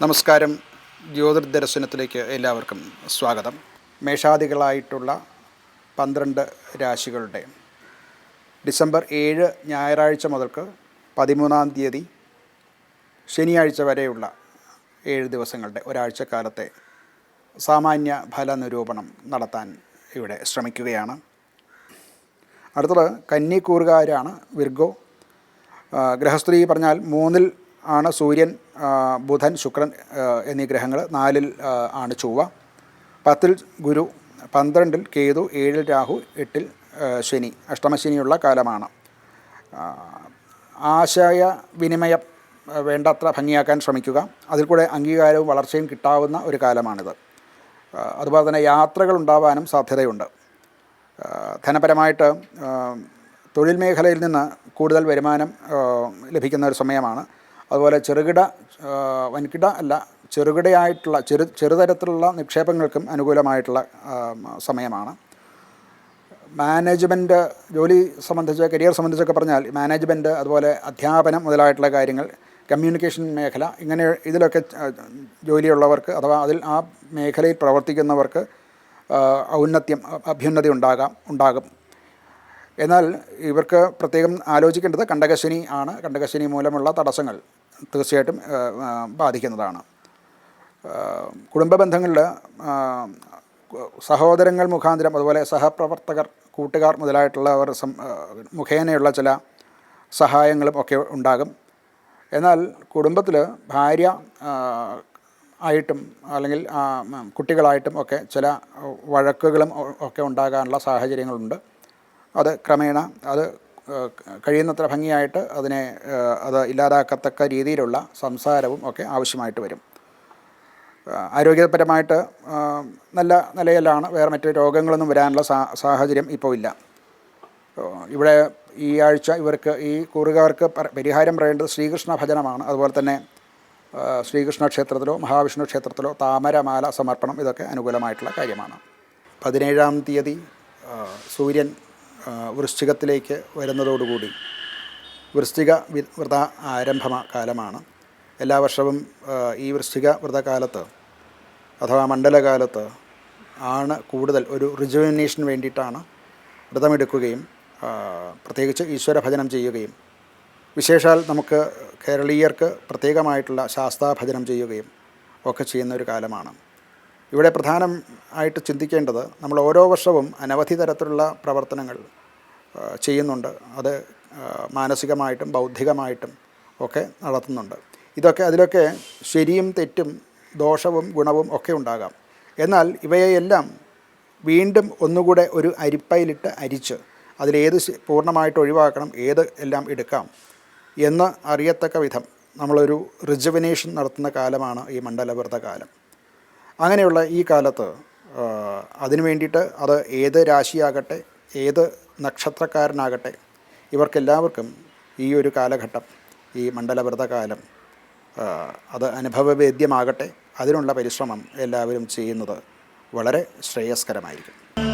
നമസ്കാരം. ജ്യോതിർദർശനത്തിലേക്ക് എല്ലാവർക്കും സ്വാഗതം. മേഷാദികളായിട്ടുള്ള പന്ത്രണ്ട് രാശികളുടെ ഡിസംബർ ഏഴ് ഞായറാഴ്ച മുതൽക്ക് പതിമൂന്നാം തീയതി ശനിയാഴ്ച വരെയുള്ള ഏഴ് ദിവസങ്ങളുടെ ഒരാഴ്ചക്കാലത്തെ സാമാന്യ ഫല നിരൂപണം നടത്താൻ ഇവിടെ ശ്രമിക്കുകയാണ്. അടുത്തത് കന്നിക്കൂറുകാരാണ് വിർഗോ. ഗ്രഹസ്ത്രീ പറഞ്ഞാൽ മൂന്നിൽ ആണ് സൂര്യൻ ബുധൻ ശുക്രൻ എന്നീ ഗ്രഹങ്ങൾ നാലിൽ ആണ് ചൊവ്വ. പത്തിൽ ഗുരു പന്ത്രണ്ടിൽ കേതു ഏഴിൽ രാഹു എട്ടിൽ ശനി അഷ്ടമശനിയുള്ള കാലമാണ്. ആശയ വിനിമയം വേണ്ടത്ര ഭംഗിയാക്കാൻ ശ്രമിക്കുക. അതിൽ കൂടെ അംഗീകാരവും വളർച്ചയും കിട്ടാവുന്ന ഒരു കാലമാണിത്. അതുപോലെ തന്നെ യാത്രകൾ ഉണ്ടാവാനും സാധ്യതയുണ്ട്. ധനപരമായിട്ട് തൊഴിൽ മേഖലയിൽ നിന്ന് കൂടുതൽ വരുമാനം ലഭിക്കുന്ന ഒരു സമയമാണ്. അതുപോലെ ചെറുകിട വൻകിട അല്ല ചെറുകിടയായിട്ടുള്ള ചെറു ചെറുതരത്തിലുള്ള നിക്ഷേപങ്ങൾക്കും അനുകൂലമായിട്ടുള്ള സമയമാണ്. മാനേജ്മെന്റ് ജോലി സംബന്ധിച്ച് കരിയർ സംബന്ധിച്ചൊക്കെ പറഞ്ഞാൽ മാനേജ്മെന്റ് അതുപോലെ അധ്യാപനം മുതലായിട്ടുള്ള കാര്യങ്ങൾ കമ്മ്യൂണിക്കേഷൻ മേഖല ഇങ്ങനെ ഇതിലൊക്കെ ജോലിയുള്ളവർക്ക് അഥവാ അതിൽ ആ മേഖലയിൽ പ്രവർത്തിക്കുന്നവർക്ക് ഔന്നത്യം അഭ്യുന്നതി ഉണ്ടാകാം ഉണ്ടാകും. എന്നാൽ ഇവർക്ക് പ്രത്യേകം ആലോചിക്കേണ്ടത് കണ്ടകശനി ആണ്. കണ്ടകശനി മൂലമുള്ള തടസ്സങ്ങൾ തീർച്ചയായിട്ടും ബാധിക്കുന്നതാണ്. കുടുംബ ബന്ധങ്ങളിൽ സഹോദരങ്ങൾ മുഖാന്തരം അതുപോലെ സഹപ്രവർത്തകർ കൂട്ടുകാർ മുതലായിട്ടുള്ളവർ മുഖേനയുള്ള ചില സഹായങ്ങളും ഒക്കെ ഉണ്ടാകും. എന്നാൽ കുടുംബത്തിൽ ഭാര്യ ആയിട്ടും അല്ലെങ്കിൽ കുട്ടികളായിട്ടും ഒക്കെ ചില വഴക്കുകളും ഒക്കെ ഉണ്ടാകാനുള്ള സാഹചര്യങ്ങളുണ്ട്. അത് ക്രമേണ അത് കഴിയുന്നത്ര ഭംഗിയായിട്ട് അതിനെ അത് ഇല്ലാതാക്കത്തക്ക രീതിയിലുള്ള സംസാരവും ഒക്കെ ആവശ്യമായിട്ട് വരും. ആരോഗ്യപരമായിട്ട് നല്ല നിലയിലാണ് വേറെ മറ്റ് രോഗങ്ങളൊന്നും വരാനുള്ള സാഹചര്യം ഇപ്പോൾ ഇല്ല. ഇവിടെ ഈ ആഴ്ച ഇവർക്ക് ഈ കൂറുകാർക്ക് പരിഹാരം പറയേണ്ടത് ശ്രീകൃഷ്ണ ഭജനമാണ്. അതുപോലെ തന്നെ ശ്രീകൃഷ്ണ ക്ഷേത്രത്തിലോ മഹാവിഷ്ണു ക്ഷേത്രത്തിലോ താമരമാല സമർപ്പണം ഇതൊക്കെ അനുകൂലമായിട്ടുള്ള കാര്യമാണ്. പതിനേഴാം തീയതി സൂര്യൻ വൃശ്ചികത്തിലേക്ക് വരുന്നതോടുകൂടി. വൃശ്ചിക വ്രത ആരംഭ കാലമാണ്. എല്ലാ വർഷവും ഈ വൃശ്ചിക വ്രതകാലത്ത് അഥവാ മണ്ഡലകാലത്ത് ആണ് കൂടുതൽ ഒരു റിജുവിനേഷന് വേണ്ടിയിട്ടാണ് വ്രതമെടുക്കുകയും പ്രത്യേകിച്ച് ഈശ്വര ഭജനം ചെയ്യുകയും. വിശേഷാൽ നമുക്ക് കേരളീയർക്ക് പ്രത്യേകമായിട്ടുള്ള ശാസ്താഭജനം ചെയ്യുകയും ഒക്കെ ചെയ്യുന്ന ഒരു കാലമാണ്. ഇവിടെ പ്രധാനം ആയിട്ട് ചിന്തിക്കേണ്ടത് നമ്മൾ ഓരോ വർഷവും അനവധി തരത്തിലുള്ള പ്രവർത്തനങ്ങൾ ചെയ്യുന്നുണ്ട്. അത് മാനസികമായിട്ടും ബൗദ്ധികമായിട്ടും ഒക്കെ നടത്തുന്നുണ്ട്. ഇതൊക്കെ അതിലൊക്കെ ശരിയും തെറ്റും ദോഷവും ഗുണവും ഒക്കെ ഉണ്ടാകാം. എന്നാൽ ഇവയെല്ലാം വീണ്ടും ഒന്നുകൂടെ ഒരു അരിപ്പയിലിട്ട് അരിച്ച് അതിലേത് പൂർണമായിട്ട് ഒഴിവാക്കണം ഏത് എല്ലാം എടുക്കാം എന്ന് അറിയത്തക്ക വിധം നമ്മളൊരു റിജുവിനേഷൻ നടത്തുന്ന കാലമാണ് ഈ മണ്ഡലവ്രത കാലം. അങ്ങനെയുള്ള ഈ കാലത്ത് അതിനു വേണ്ടിയിട്ട് അത് ഏത് രാശിയാകട്ടെ ഏത് നക്ഷത്രക്കാരനാകട്ടെ. ഇവർക്കെല്ലാവർക്കും ഈ ഒരു കാലഘട്ടം ഈ മണ്ഡലവ്രതകാലം അത് അനുഭവവേദ്യമാകട്ടെ. അതിനുള്ള പരിശ്രമം എല്ലാവരും ചെയ്യുന്നത് വളരെ ശ്രേയസ്കരമായിരിക്കും.